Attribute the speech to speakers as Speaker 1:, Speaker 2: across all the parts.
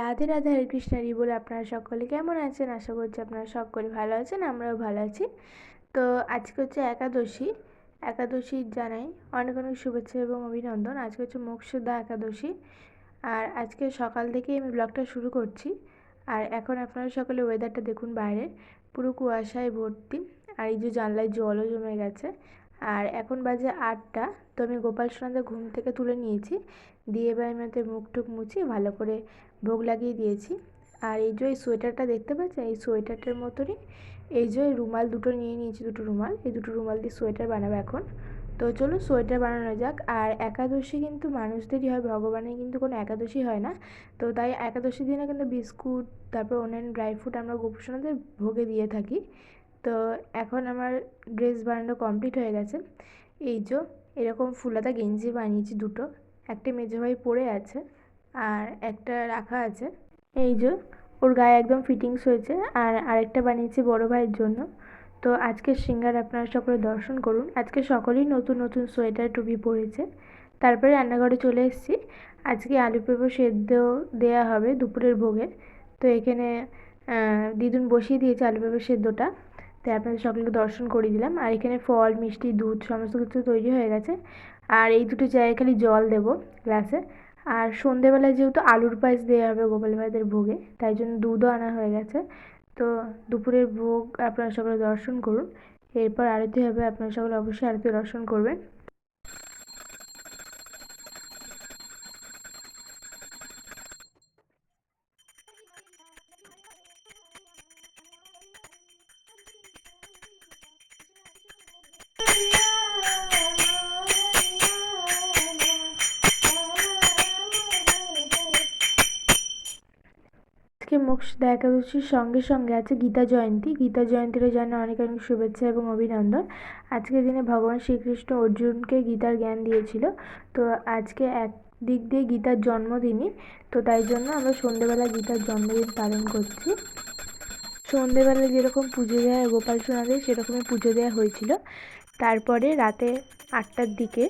Speaker 1: রাধে রাধে হরে কৃষ্ণ, হরি বলে। আপনারা সকলে কেমন আছেন? আশা করছি আপনারা সকলে ভালো আছেন, আমরাও ভালো আছি। তো আজকে হচ্ছে একাদশী। একাদশীর জানাই অনেক অনেক শুভেচ্ছা এবং অভিনন্দন। আজকে হচ্ছে মোক্ষদা একাদশী। আর আজকে সকাল থেকেই আমি ব্লগটা শুরু করছি। আর এখন আপনারা সকলে ওয়েদারটা দেখুন বাইরে। পুরো কুয়াশায় ভর্তি। আর এই যে জানলায় জলও জমে গেছে। আর এখন বাজে আটটা, তো আমি গোপাল সোনাদের ঘুম থেকে তুলে নিয়েছি। দিয়ে এবার আমি ওদের মুখ টুক মুছি, ভালো করে ভোগ লাগিয়ে দিয়েছি। আর এই যে এই সোয়েটারটা দেখতে পাচ্ছেন? এই সোয়েটারটার মতনই, এই যে ওই রুমাল দুটো নিয়ে নিয়েছি, দুটো রুমাল। এই দুটো রুমাল দিয়ে সোয়েটার বানাবো এখন। তো চলো সোয়েটার বানানো যাক। আর একাদশী কিন্তু মানুষদেরই হয়, ভগবানের কিন্তু কোনো একাদশী হয় না। তো তাই একাদশীর দিনে কিন্তু বিস্কুট, তারপর অন্যান্য ড্রাই ফ্রুট আমরা গোপুসোনাদের ভোগে দিয়ে থাকি। তো এখন আমার ড্রেস বানানো কমপ্লিট হয়ে গেছে। এই যে এরকম ফুলাতা গেঞ্জি বানিয়েছি দুটো। একটা মেজো ভাই পরে আছে আর একটা রাখা আছে। এই যে ওর গায়ে একদম ফিটিংস হয়েছে আর আরেকটা বানিয়েছি বড় ভাইয়ের জন্য। তো আজকের সিঙ্গার আপনারা সকলে দর্শন করুন। আজকে সকলেই নতুন নতুন সোয়েটার টুপি পরেছে। তারপরে রান্নাঘরে চলে এসেছি। আজকে আলু পেঁপে সেদ্ধ দেওয়া হবে দুপুরের ভোগে। তো এখানে দিদুন বসিয়ে দিয়েছে আলু পেঁপে সেদ্ধটা। তাই আপনাদের সকলকে দর্শন করিয়ে দিলাম। আর এখানে ফল, মিষ্টি, দুধ সমস্ত কিছু তৈরি হয়ে গেছে। আর এই দুটো জায়গায় খালি জল দেব গ্লাসে আর সন্ধেবেলায় যেহেতু আলুর পায়েস দেওয়া হবে গোপাল ভাইদের ভোগে, তাই জন্য দুধও আনা হয়ে গেছে। তো দুপুরের ভোগ আপনারা সকলে দর্শন করুন। এরপর আরতি হবে, আপনারা সকলে অবশ্যই আরতি দর্শন করবেন। আজকে মোক্ষদা একাদশীর সঙ্গে সঙ্গে আছে গীতা জয়ন্তী। গীতা জয়ন্তীরও জানা অনেক অনেক শুভেচ্ছা এবং অভিনন্দন। আজকের দিনে ভগবান শ্রীকৃষ্ণ অর্জুনকে গীতার জ্ঞান দিয়েছিল। তো আজকে এক দিক দিয়ে গীতার জন্মদিনই। তো তাই জন্য আমরা সন্ধেবেলা গীতার জন্মদিন পালন করছি। সন্ধেবেলা যেরকম পুজো দেওয়া গোপাল সোনাদের সেরকমই পুজো দেওয়া হয়েছিল। তারপরে রাতে আটটার দিকে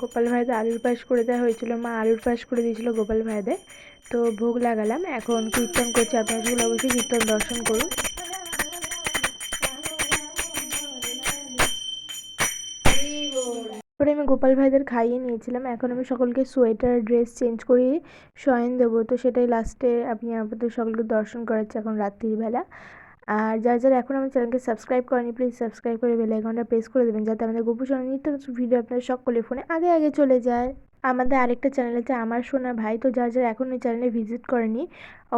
Speaker 1: গোপাল ভাইদের আলুর পায়েস করে দেওয়া হয়েছিল। মা আলুর পায়েস করে দিয়েছিল গোপাল ভাইদের তো ভোগ লাগালাম। এখন কীর্তন করছি। আপনারা সকলে অবশ্যই কীর্তন দর্শন করুন। তারপরে আমি গোপাল ভাইদের খাইয়ে নিয়েছিলাম। এখন আমি সকলকে সোয়েটার, ড্রেস চেঞ্জ করিয়ে শয়ন দেবো। তো সেটাই লাস্টে আপনি আপনাদের সকলকে দর্শন করাচ্ছি এখন রাত্রিবেলা। আর যারা যারা এখন আমার চ্যানেলকে সাবস্ক্রাইব করেনি প্লিজ সাবস্ক্রাইব করে বেল আইকনটা প্রেস করে দেবেন যাতে আমাদের গোপুসোনা নিত্য নতুন ভিডিও আপনার সকলে ফোনে আগে আগে চলে যায়। আমাদের আরেকটা চ্যানেল আছে আমার সোনা ভাই। তো যারা যারা এখন ওই চ্যানেলে ভিজিট করেনি,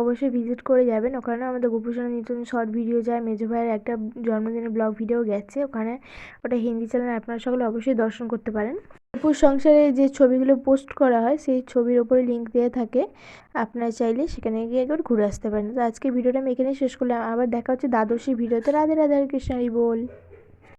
Speaker 1: অবশ্যই ভিজিট করে যাবেন। ওখানে আমাদের গোপুসোনা নিত্য নতুন শর্ট ভিডিও যায়। মেজো ভাইয়ের একটা জন্মদিনের ব্লগ ভিডিও গেছে। ওখানে ওটা হিন্দি চ্যানেল আপনারা সকলে অবশ্যই দর্শন করতে পারেন। অপুর সংসারে যে ছবিগুলো পোস্ট করা হয়, সেই ছবির ওপরে লিঙ্ক দেওয়া থাকে। আপনারা চাইলে সেখানে গিয়ে একবার ঘুরে আসতে পারেন। তো আজকে ভিডিওটা আমি এখানেই শেষ করলাম। আবার দেখা হচ্ছে দ্বাদশী ভিডিওতে। রাধে রাধে কৃষ্ণ বল।